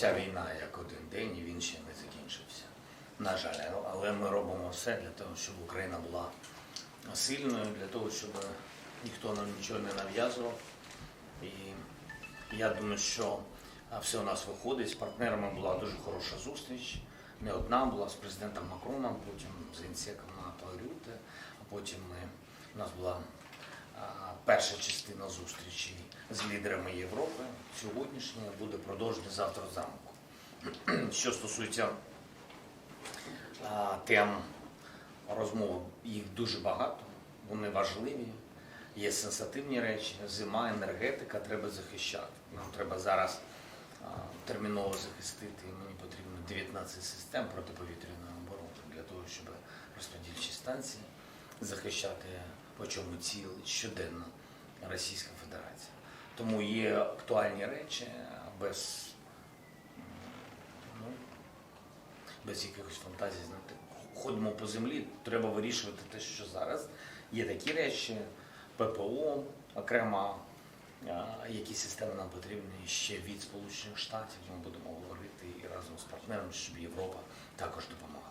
ця війна як один день, і він ще не закінчився. На жаль, але ми робимо все для того, щоб Україна була сильною, для того, щоб ніхто нам нічого не нав'язував. І я думаю, що все у нас виходить. З партнерами була дуже хороша зустріч. Не одна була з президентом Макроном, потім з генсеком НАТО Рюте, а потім ми, у нас була перша частина зустрічі з лідерами Європи. Сьогоднішня буде продовження завтра зранку. Що стосується тем розмов, їх дуже багато, вони важливі. Є сенсативні речі, зима, енергетика треба захищати. Нам треба зараз терміново захистити. Мені потрібно 19 систем протиповітряної оборони для того, щоб розподільчі станції захищати, по чому цілить щоденно Російська Федерація. Тому є актуальні речі без, ну, без якихось фантазій. Знаєте, ходимо по землі, треба вирішувати те, що зараз. Є такі речі, ППО, окремо, які системи нам потрібні ще від Сполучених Штатів. Ми будемо говорити і разом з партнерами, щоб Європа також допомагала.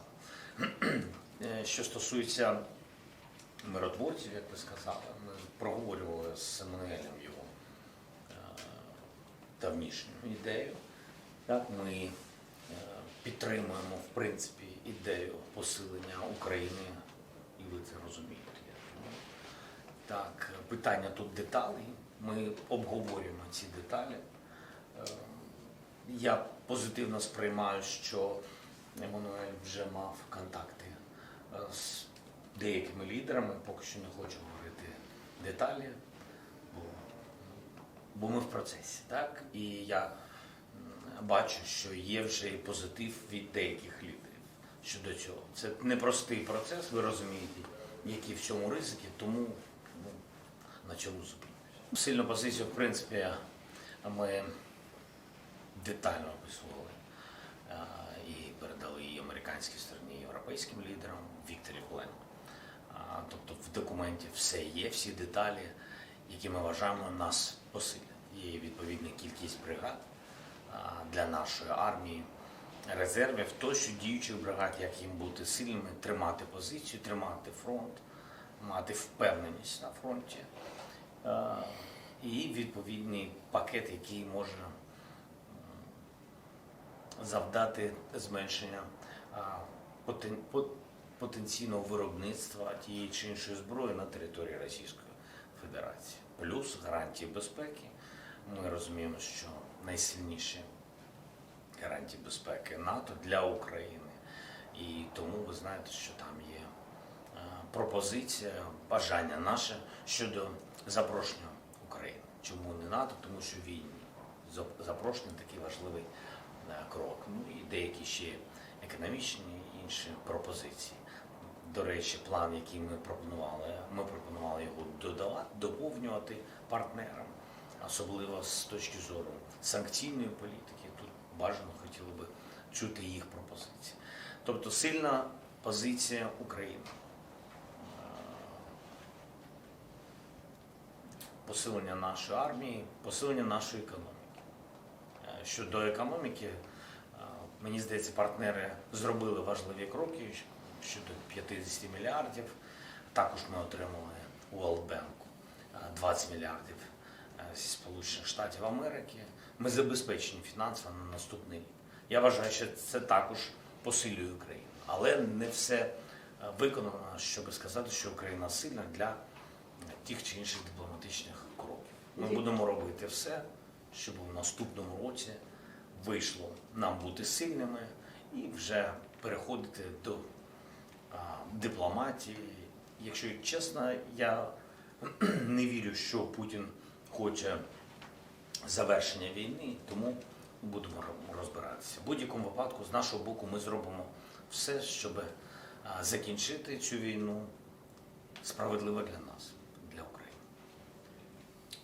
Е, Що стосується миротворців, як ви сказали, ми проговорювали з Еммануелем його е, давнішню ідею. Так, ми е, підтримуємо в принципі ідею посилення України, і ви це розумієте. Так, питання тут деталей. Ми обговорюємо ці деталі. Е, Я позитивно сприймаю, що Еммануель вже мав контакти з деякими лідерами, поки що не хочу говорити деталі, бо, бо ми в процесі. Так? І я бачу, що є вже і позитив від деяких лідерів щодо цього. Це непростий процес, ви розумієте, які в цьому ризики, тому ну, на чому зупинюся. Сильну позицію, в принципі, ми детально описували і передали її американській стороні, європейським лідерам Вікторі Бленк. Тобто в документі все є, всі деталі, які ми вважаємо, нас посилять. Є відповідна кількість бригад для нашої армії, резервів, тощо діючих бригад, як їм бути сильними, тримати позицію, тримати фронт, мати впевненість на фронті. І відповідний пакет, який може завдати зменшення а, потен- по- потенційного виробництва тієї чи іншої зброї на території Російської Федерації. Плюс гарантії безпеки. Ми розуміємо, що найсильніші гарантії безпеки НАТО для України. І тому ви знаєте, що там є е, пропозиція, бажання наше щодо запрошення України. Чому не НАТО? Тому що війні. Запрошення такий важливий е, крок. Ну і деякі ще економічні інші пропозиції. До речі, план, який ми пропонували, ми пропонували його додавати, доповнювати партнерам, особливо з точки зору санкційної політики. Тут бажано хотіли би чути їх пропозиції. Тобто сильна позиція України. Е, Посилення нашої армії, посилення нашої економіки. Е, Щодо економіки, е, мені здається, партнери зробили важливі кроки щодо 50 мільярдів. Також ми отримали у World 20 мільярдів е, зі Сполучених Штатів Америки. Ми забезпечені фінансово на наступний рік. Я вважаю, що це також посилює Україну. Але не все е, виконано, щоб сказати, що Україна сильна для тих чи інших дипломатичних кроків. Ми будемо робити все, щоб у наступному році вийшло нам бути сильними і вже переходити до дипломатії. Якщо чесно, я не вірю, що Путін хоче завершення війни, тому будемо розбиратися. В будь-якому випадку, з нашого боку, ми зробимо все, щоб закінчити цю війну справедливо для нас, для України.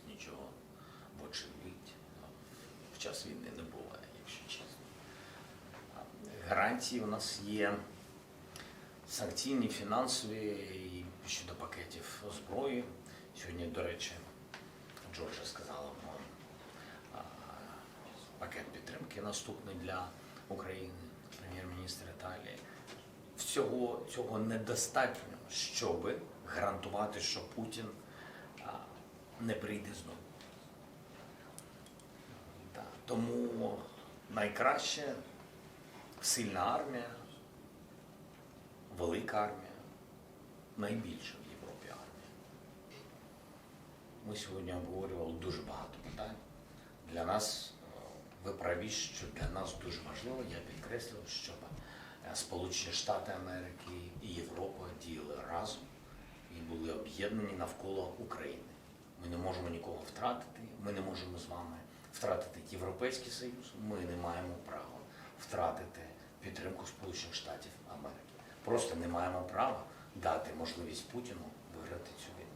Нічого, вочевидь, в час війни не буває, якщо чесно. Гарантії у нас є санкційні, фінансові і щодо пакетів зброї. Сьогодні, до речі, Джорджа сказала, а, пакет підтримки наступний для України, прем'єр-міністр Італії. Всього цього недостатньо, щоб гарантувати, що Путін не прийде знову. Тому найкраще сильна армія, велика армія, найбільша в Європі армія. Ми сьогодні обговорювали дуже багато питань. Для нас, е, ви праві, що для нас дуже важливо, я підкреслюю, щоб е, Сполучені Штати Америки і Європа діяли разом і були об'єднані навколо України. Ми не можемо нікого втратити, ми не можемо з вами втратити Європейський Союз, ми не маємо права втратити підтримку Сполучених Штатів Америки. Просто не маємо права дати можливість Путіну виграти цю війну.